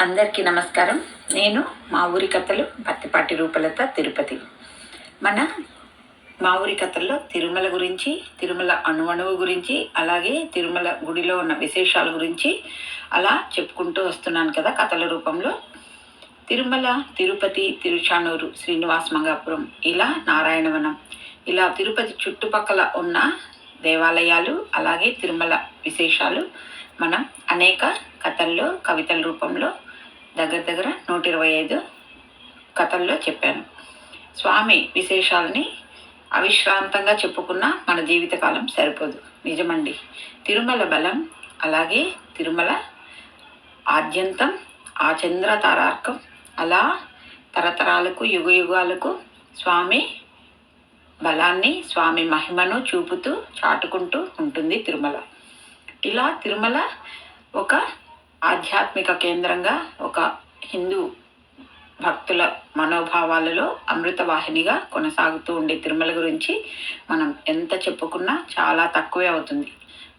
అందరికీ నమస్కారం. నేను మా ఊరి కథలు పత్తిపాటి రూపలత తిరుపతి. మన మా ఊరి కథల్లో తిరుమల గురించి తిరుమల అణువణువు గురించి అలాగే తిరుమల గుడిలో ఉన్న విశేషాల గురించి అలా చెప్పుకుంటూ వస్తున్నాను కదా కథల రూపంలో. తిరుమల తిరుపతి తిరుచానూరు శ్రీనివాస్ మంగాపురం ఇలా నారాయణవనం. ఇలా తిరుపతి చుట్టుపక్కల ఉన్న దేవాలయాలు అలాగే తిరుమల విశేషాలు మనం అనేక కథల్లో కవితల రూపంలో దగ్గర దగ్గర నూట ఇరవై ఐదు కథల్లో చెప్పాను. స్వామి విశేషాలని అవిశ్రాంతంగా చెప్పుకున్న మన జీవితకాలం సరిపోదు. నిజమండి. తిరుమల బలం అలాగే తిరుమల ఆద్యంతం ఆ చంద్ర తారార్కం అలా తరతరాలకు యుగ యుగాలకు స్వామి బలాన్ని స్వామి మహిమను చూపుతూ చాటుకుంటూ ఉంటుంది తిరుమల. ఇలా తిరుమల ఒక ఆధ్యాత్మిక కేంద్రంగా ఒక హిందూ భక్తుల మనోభావాలలో అమృతవాహినిగా కొనసాగుతూ ఉండే తిరుమల గురించి మనం ఎంత చెప్పుకున్నా చాలా తక్కువే అవుతుంది.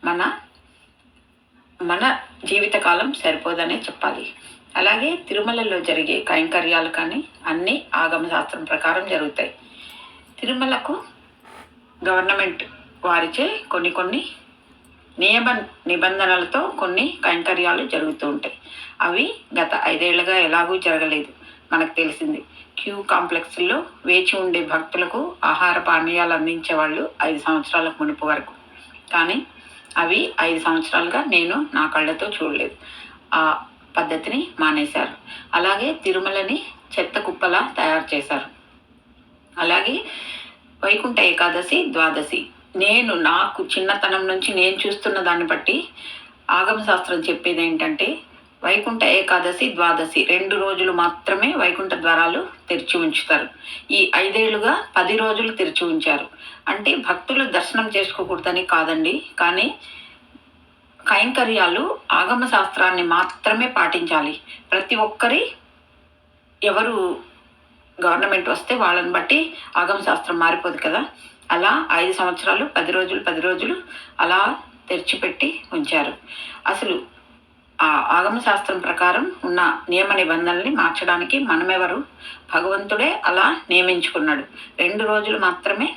మన మన జీవితకాలం సరిపోదనే చెప్పాలి. అలాగే తిరుమలలో జరిగే కైంకర్యాలు కానీ అన్నీ ఆగమ శాస్త్రం ప్రకారం జరుగుతాయి. తిరుమలకు గవర్నమెంట్ వారిచే కొన్ని కొన్ని నియమ నిబంధనలతో కొన్ని కైంకర్యాలు జరుగుతూ ఉంటాయి. అవి గత ఐదేళ్ళుగా ఎలాగూ జరగలేదు. మనకు తెలిసింది. క్యూ కాంప్లెక్స్లో వేచి ఉండే భక్తులకు ఆహార పానీయాలు అందించే వాళ్ళు ఐదు సంవత్సరాలకు మునుపు వరకు. కానీ అవి ఐదు సంవత్సరాలుగా నేను నా కళ్ళతో చూడలేదు. ఆ పద్ధతిని మానేశారు. అలాగే తిరుమలని చెత్త కుప్పలా తయారు చేశారు. అలాగే వైకుంఠ ఏకాదశి ద్వాదశి నేను నాకు చిన్నతనం నుంచి నేను చూస్తున్న దాన్ని బట్టి ఆగమ శాస్త్రం చెప్పేది ఏంటంటే వైకుంఠ ఏకాదశి ద్వాదశి రెండు రోజులు మాత్రమే వైకుంఠ ద్వారాలు తెరిచి ఉంచుతారు. ఈ ఐదేళ్ళుగా పది రోజులు తెరిచి ఉంచారు. అంటే భక్తులు దర్శనం చేసుకోకూడదని కాదండి. కానీ కైంకర్యాలు ఆగమ శాస్త్రాన్ని మాత్రమే పాటించాలి. ప్రతి ఒక్కరి ఎవరు గవర్నమెంట్ వస్తే వాళ్ళని బట్టి ఆగమ శాస్త్రం మారిపోదు కదా. అలా ఐదు సంవత్సరాలు పది రోజులు పది రోజులు అలా తెరిచిపెట్టి ఉంచారు. అసలు ఆ ఆగమ శాస్త్రం ప్రకారం ఉన్న నియమ నిబంధనల్ని మార్చడానికి మనమెవరు? భగవంతుడే అలా నియమించుకున్నాడు. రెండు రోజులు మాత్రమే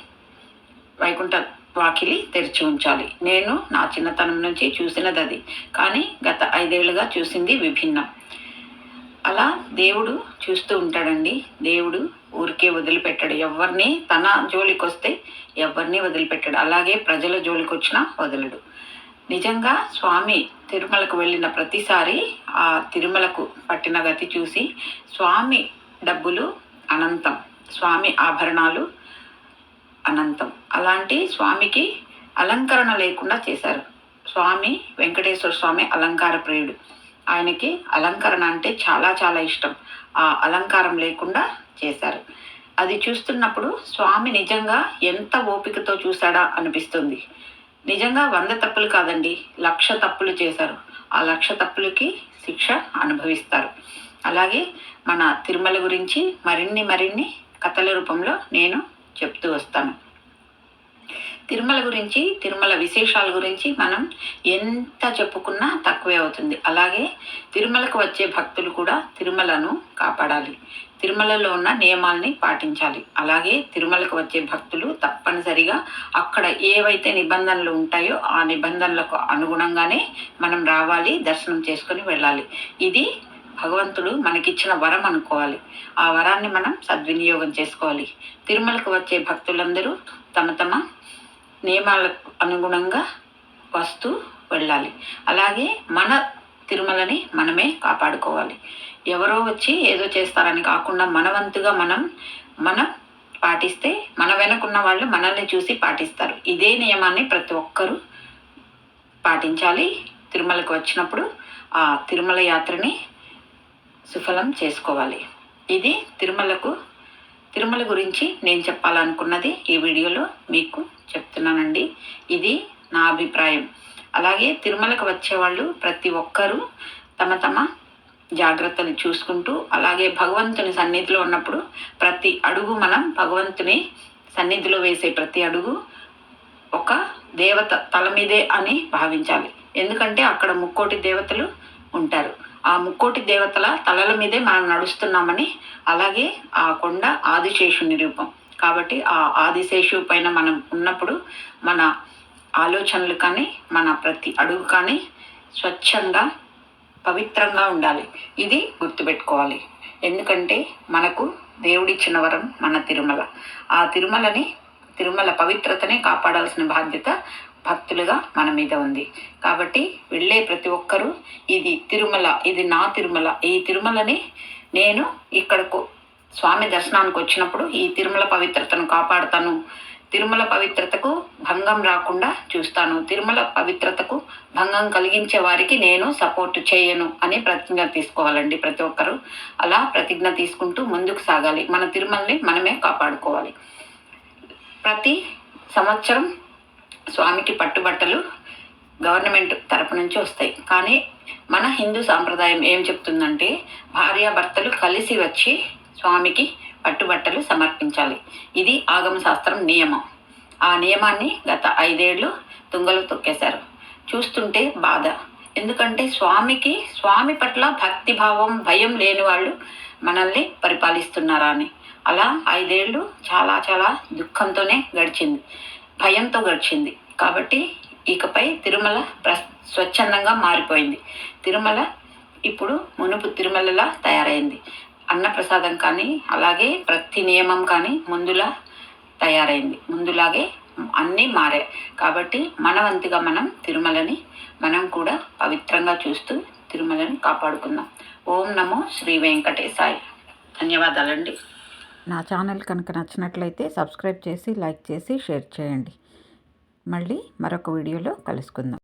వైకుంఠ వాకిలి తెరిచి ఉంచాలి. నేను నా చిన్నతనం నుంచి చూసినది అది కానీ గత ఐదేళ్ళుగా చూసింది విభిన్నం. అలా దేవుడు చూస్తూ ఉంటాడండి. దేవుడు ఊరికే వదిలిపెట్టాడు. ఎవరిని తన జోలికి వస్తే ఎవరిని వదిలిపెట్టాడు. అలాగే ప్రజల జోలికి వచ్చినా వదలడు. నిజంగా స్వామి తిరుమలకు వెళ్ళిన ప్రతిసారి ఆ తిరుమలకు పట్టిన గతి చూసి స్వామి డబ్బులు అనంతం. స్వామి ఆభరణాలు అనంతం. అలాంటి స్వామికి అలంకరణ లేకుండా చేశారు. స్వామి వెంకటేశ్వర స్వామి అలంకార ప్రియుడు. ఆయనకి అలంకరణ అంటే చాలా చాలా ఇష్టం. ఆ అలంకారం లేకుండా చేశారు. అది చూస్తున్నప్పుడు స్వామి నిజంగా ఎంత ఓపికతో చూశాడా అనిపిస్తుంది. నిజంగా వంద తప్పులు కాదండి లక్ష తప్పులు చేశారు. ఆ లక్ష తప్పులకి శిక్ష అనుభవిస్తారు. అలాగే మన తిరుమల గురించి మరిన్ని మరిన్ని కథల రూపంలో నేను చెప్తూ వస్తాను. తిరుమల గురించి తిరుమల విశేషాల గురించి మనం ఎంత చెప్పుకున్నా తక్కువే అవుతుంది. అలాగే తిరుమలకు వచ్చే భక్తులు కూడా తిరుమలను కాపాడాలి. తిరుమలలో ఉన్న నియమాల్ని పాటించాలి. అలాగే తిరుమలకు వచ్చే భక్తులు తప్పనిసరిగా అక్కడ ఏవైతే నిబంధనలు ఉంటాయో ఆ నిబంధనలకు అనుగుణంగానే మనం రావాలి దర్శనం చేసుకొని వెళ్ళాలి. ఇది భగవంతుడు మనకిచ్చిన వరం అనుకోవాలి. ఆ వరాన్ని మనం సద్వినియోగం చేసుకోవాలి. తిరుమలకు వచ్చే భక్తులందరూ తమ తమ నియమాలకు అనుగుణంగా వస్తూ వెళ్ళాలి. అలాగే మన తిరుమలని మనమే కాపాడుకోవాలి. ఎవరో వచ్చి ఏదో చేస్తారని కాకుండా మనవంతుగా మనం మనం పాటిస్తే మన వెనకున్న వాళ్ళు మనల్ని చూసి పాటిస్తారు. ఇదే నియమాన్ని ప్రతి ఒక్కరూ పాటించాలి. తిరుమలకు వచ్చినప్పుడు ఆ తిరుమల యాత్రని సుఫలం చేసుకోవాలి. ఇది తిరుమలకు తిరుమల గురించి నేను చెప్పాలనుకున్నది ఈ వీడియోలో మీకు చెప్తున్నానండి. ఇది నా అభిప్రాయం. అలాగే తిరుమలకు వచ్చేవాళ్ళు ప్రతి ఒక్కరూ తమ తమ జాగ్రత్తలు చూసుకుంటూ అలాగే భగవంతుని సన్నిధిలో ఉన్నప్పుడు ప్రతి అడుగు మనం భగవంతుని సన్నిధిలో వేసే ప్రతి అడుగు ఒక దేవత తల మీదే అని భావించాలి. ఎందుకంటే అక్కడ ముక్కోటి దేవతలు ఉంటారు. ఆ ముక్కోటి దేవతల తలల మీదే మనం నడుస్తున్నామని అలాగే ఆ కొండ ఆదిశేషుని రూపం. కాబట్టి ఆ ఆదిశేషు పైన మనం ఉన్నప్పుడు మన ఆలోచనలు కానీ మన ప్రతి అడుగు కానీ స్వచ్ఛంగా పవిత్రంగా ఉండాలి. ఇది గుర్తుపెట్టుకోవాలి. ఎందుకంటే మనకు దేవుడిచ్చిన వరం మన తిరుమల. ఆ తిరుమలని తిరుమల పవిత్రతని కాపాడాల్సిన బాధ్యత భక్తులుగా మన మీద ఉంది. కాబట్టి వెళ్ళే ప్రతి ఒక్కరూ ఇది తిరుమల ఇది నా తిరుమల. ఈ తిరుమలని నేను ఇక్కడకు స్వామి దర్శనానికి వచ్చినప్పుడు ఈ తిరుమల పవిత్రతను కాపాడుతాను. తిరుమల పవిత్రతకు భంగం రాకుండా చూస్తాను. తిరుమల పవిత్రతకు భంగం కలిగించే వారికి నేను సపోర్ట్ చేయను అని ప్రతిజ్ఞ తీసుకోవాలండి ప్రతి ఒక్కరూ. అలా ప్రతిజ్ఞ తీసుకుంటూ ముందుకు సాగాలి. మన తిరుమలని మనమే కాపాడుకోవాలి. ప్రతి సంవత్సరం స్వామికి పట్టుబట్టలు గవర్నమెంట్ తరపు నుంచి వస్తాయి. కానీ మన హిందూ సాంప్రదాయం ఏం చెప్తుందంటే భార్యాభర్తలు కలిసి వచ్చి స్వామికి పట్టుబట్టలు సమర్పించాలి. ఇది ఆగమ శాస్త్రం నియమం. ఆ నియమాన్ని గత ఐదేళ్ళు తుంగలు తొక్కేశారు. చూస్తుంటే బాధ. ఎందుకంటే స్వామికి స్వామి పట్ల భక్తిభావం భయం లేని వాళ్ళు మనల్ని పరిపాలిస్తున్నారా అని. అలా ఐదేళ్ళు చాలా చాలా దుఃఖంతోనే గడిచింది. భయంతో గడిచింది. కాబట్టి ఇకపై తిరుమల ప్ర స్వచ్ఛందంగా మారిపోయింది. తిరుమల ఇప్పుడు మునుపు తిరుమలలా తయారైంది. అన్నప్రసాదం కానీ అలాగే ప్రతి నియమం కానీ ముందులా తయారైంది. ముందులాగే అన్నీ మారాయి కాబట్టి మనవంతిగా మనం తిరుమలని మనం కూడా పవిత్రంగా చూస్తూ తిరుమలని కాపాడుకుందాం. ఓం నమో శ్రీ వెంకటేశాయ. ధన్యవాదాలండి. నా ఛానల్ కనుక నచ్చినట్లయితే సబ్స్క్రైబ్ చేసి లైక్ చేసి షేర్ చేయండి. మళ్ళీ మరొక వీడియోలో కలుసుకుందాం.